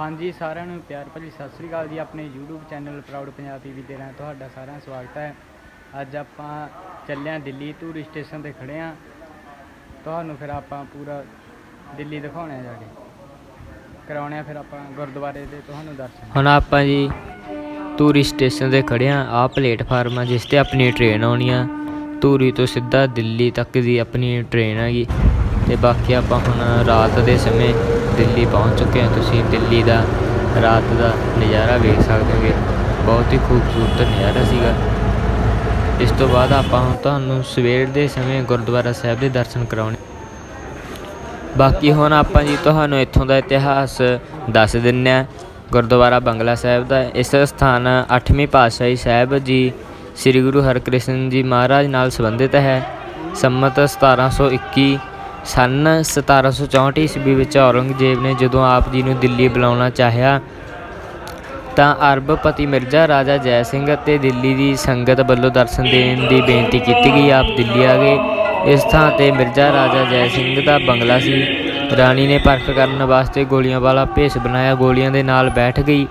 ਹਾਂਜੀ, ਸਾਰਿਆਂ ਨੂੰ ਪਿਆਰ ਭਰੀ ਸਤਿ ਸ੍ਰੀ ਅਕਾਲ ਜੀ, ਆਪਣੇ YouTube channel proud Punjab TV ਦੇ ਨਾਲ ਤੁਹਾਡਾ ਸਾਰਿਆਂ ਦਾ ਸਵਾਗਤ ਹੈ। ਅੱਜ ਆਪਾਂ ਚੱਲਿਆ ਦਿੱਲੀ ਧੂਰੀ ਸਟੇਸ਼ਨ ਤੇ ਖੜੇ ਹਾਂ। ਤੁਹਾਨੂੰ ਫਿਰ ਆਪਾਂ ਪੂਰਾ ਦਿੱਲੀ ਦਿਖਾਉਣਾ ਜਾ ਕੇ। ਕਰਾਉਣੇ ਆ ਫਿਰ ਆਪਾਂ ਗੁਰਦੁਆਰੇ ਦੇ ਤੁਹਾਨੂੰ ਦਰਸ਼ਨ। ਹੁਣ ਆਪਾਂ ਜੀ ਧੂਰੀ ਸਟੇਸ਼ਨ ਤੇ ਖੜੇ ਆ ਆਹ ਪਲੇਟਫਾਰਮ ਆ ਜਿਸ ਤੇ ਆਪਣੀ ਟ੍ਰੇਨ ਆਉਣੀ ਆ। ਧੂਰੀ ਤੋਂ ਸਿੱਧਾ ਦਿੱਲੀ ਤੱਕ ਦੀ ਆਪਣੀ ਟ੍ਰੇਨ ਹੈਗੀ। ਤੇ ਬਾਕੀ ਆਪਾਂ ਹੁਣ ਰਾਤ ਦੇ ਸਮੇਂ ਦਿੱਲੀ ਪਹੁੰਚ ਚੁੱਕੇ ਹਾਂ, ਤੁਸੀਂ ਦਿੱਲੀ ਦਾ, ਰਾਤ ਦਾ ਨਜ਼ਾਰਾ ਵੇਖ ਸਕਦੇ ਹੋਗੇ। ਬਹੁਤ ਹੀ ਖੂਬਸੂਰਤ ਨਜ਼ਾਰਾ ਸੀਗਾ। ਇਸ ਤੋਂ ਬਾਅਦ ਆਪਾਂ ਹੁਣ ਤੁਹਾਨੂੰ ਸਵੇਰ ਦੇ ਸਮੇਂ ਗੁਰਦੁਆਰਾ ਸਾਹਿਬ ਦੇ ਦਰਸ਼ਨ ਕਰਾਉਣੇ। ਬਾਕੀ ਹੁਣ ਆਪਾਂ ਜੀ ਤੁਹਾਨੂੰ ਇੱਥੋਂ ਦਾ ਇਤਿਹਾਸ ਦੱਸ ਦਿੰਨੇ ਆ ਗੁਰਦੁਆਰਾ ਬੰਗਲਾ ਸਾਹਿਬ ਦਾ, ਇਸ ਸਥਾਨ 8ਵੀਂ ਪਾਤਸ਼ਾਹੀ ਸਾਹਿਬ ਜੀ, ਸ੍ਰੀ ਗੁਰੂ ਹਰਕ੍ਰਿਸ਼ਨ ਜੀ ਮਹਾਰਾਜ ਨਾਲ ਸੰਬੰਧਿਤ ਹੈ। ਸੰਮਤ 1721 ਸਨ 1764 ਈਸਵੀ ਵਿੱਚ ਔਰੰਗਜ਼ੇਬ ਨੇ ਜਦੋਂ ਆਪ ਜੀ ਨੂੰ ਦਿੱਲੀ ਬੁਲਾਉਣਾ ਚਾਹਿਆ ਤਾਂ ਅਰਬਪਤੀ ਮਿਰਜ਼ਾ ਰਾਜਾ ਜੈ ਸਿੰਘ ਅਤੇ ਦਿੱਲੀ ਦੀ ਸੰਗਤ ਵੱਲੋਂ ਦਰਸ਼ਨ ਦੇਣ ਦੀ ਬੇਨਤੀ ਕੀਤੀ ਗਈ। ਆਪ ਦਿੱਲੀ ਆ ਗਏ। ਇਸ ਥਾਂ ਤੇ ਮਿਰਜ਼ਾ ਰਾਜਾ ਜੈ ਸਿੰਘ ਦਾ ਬੰਗਲਾ ਸੀ। ਰਾਣੀ ਨੇ ਪਰਖ ਕਰਨ ਵਾਸਤੇ ਗੋਲੀਆਂ ਵਾਲਾ ਭੇਸ ਬਣਾਇਆ। ਗੋਲੀਆਂ ਦੇ ਨਾਲ ਬੈਠ ਗਈ।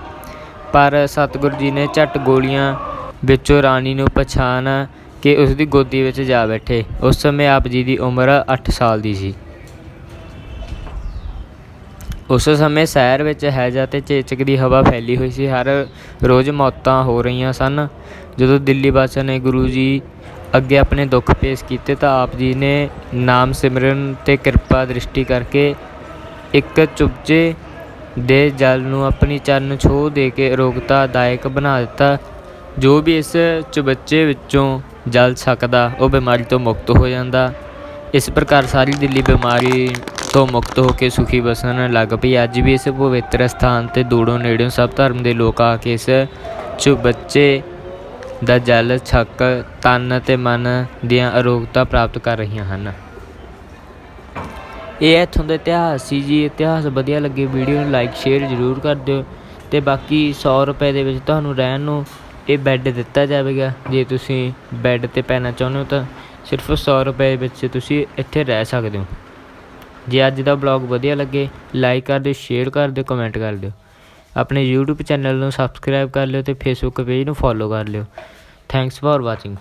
ਪਰ ਸਤਿਗੁਰੂ ਜੀ ਨੇ ਝਟ ਗੋਲੀਆਂ ਵਿੱਚੋਂ ਰਾਣੀ ਨੂੰ ਪਛਾਣ ਕਿ ਉਸ ਦੀ ਗੋਦੀ ਵਿੱਚ ਜਾ ਬੈਠੇ। ਉਸ ਸਮੇਂ ਆਪ ਜੀ ਦੀ ਉਮਰ 8 ਸਾਲ ਦੀ ਸੀ। ਉਸ ਸਮੇਂ ਸ਼ਹਿਰ ਵਿੱਚ ਹੈਜਾ ਤੇ ਚੇਚਕ ਦੀ ਹਵਾ ਫੈਲੀ ਹੋਈ ਸੀ। ਹਰ ਰੋਜ਼ ਮੌਤਾਂ ਹੋ ਰਹੀਆਂ ਸਨ। ਜਦੋਂ ਦਿੱਲੀ ਬਾਦਸ਼ਾਹ ਨੇ ਗੁਰੂ ਜੀ ਅੱਗੇ ਆਪਣੇ ਦੁੱਖ ਪੇਸ਼ ਕੀਤੇ ਤਾਂ ਆਪ ਜੀ ਨੇ ਨਾਮ ਸਿਮਰਨ ਤੇ ਕਿਰਪਾ ਦ੍ਰਿਸ਼ਟੀ ਕਰਕੇ ਇੱਕ ਚੁਬਚੇ ਦੇ ਜਲ ਨੂੰ ਆਪਣੀ ਚਰਨ ਛੋਹ ਦੇ ਕੇ ਅਰੋਗਤਾ ਦਾਇਕ ਬਣਾ ਦਿੱਤਾ। ਜੋ ਵੀ ਇਸ ਚੁਬੱਚੇ ਵਿੱਚੋਂ ਜਲ ਸਕਦਾ, ਉਹ ਬਿਮਾਰੀ ਤੋਂ ਮੁਕਤ ਹੋ ਜਾਂਦਾ। ਇਸ ਪ੍ਰਕਾਰ ਸਾਰੀ ਦਿੱਲੀ ਬਿਮਾਰੀ ਤੋਂ ਮੁਕਤ ਹੋ ਕੇ ਸੁਖੀ ਵਸਣ ਲੱਗ ਪਈ। ਅੱਜ ਵੀ ਇਸ ਪਵਿੱਤਰ ਸਥਾਨ ਤੇ ਦੂਰੋਂ ਨੇੜਿਓਂ ਸਭ ਧਰਮ ਦੇ ਲੋਕ ਆ ਕੇ ਇਸ ਚੁਬੱਚੇ ਦਾ ਜਲ, ਛਕ, ਤਨ ਤੇ ਮਨ ਦੀਆਂ ਅਰੋਗਤਾ ਪ੍ਰਾਪਤ ਕਰ ਰਹੀਆਂ ਹਨ। ਇਹ ਇੱਥੋਂ ਦਾ ਇਤਿਹਾਸ ਸੀ ਜੀ। ਇਤਿਹਾਸ ਵਧੀਆ ਲੱਗੇ, ਵੀਡੀਓ ਨੂੰ ਲਾਈਕ ਸ਼ੇਅਰ ਜ਼ਰੂਰ ਕਰ ਦਿਓ ਤੇ ਬਾਕੀ 100 ਰੁਪਏ ਦੇ ਵਿੱਚ ਤੁਹਾਨੂੰ ਰਹਿਣ ਨੂੰ ਇਹ ਬੈੱਡ ਦਿੱਤਾ ਜਾਵੇਗਾ। ਜੇ ਤੁਸੀਂ ਬੈੱਡ ਤੇ ਪੈਣਾ ਚਾਹੁੰਦੇ ਹੋ ਤਾਂ ਸਿਰਫ ਸੌ ਰੁਪਏ ਵਿੱਚ ਤੁਸੀਂ ਇੱਥੇ ਰਹਿ ਸਕਦੇ ਹੋ। ਜੇ ਅੱਜ ਦਾ ਬਲੌਗ ਵਧੀਆ ਲੱਗੇ ਲਾਈਕ ਕਰ ਦਿਓ ਸ਼ੇਅਰ ਕਰ ਦਿਓ ਕਮੈਂਟ ਕਰ ਦਿਓ। ਆਪਣੇ YouTube ਚੈਨਲ ਨੂੰ ਸਬਸਕ੍ਰਾਈਬ ਕਰ ਲਿਓ ਤੇ Facebook ਪੇਜ ਨੂੰ ਫੋਲੋ ਕਰ ਲਿਓ। Thanks for watching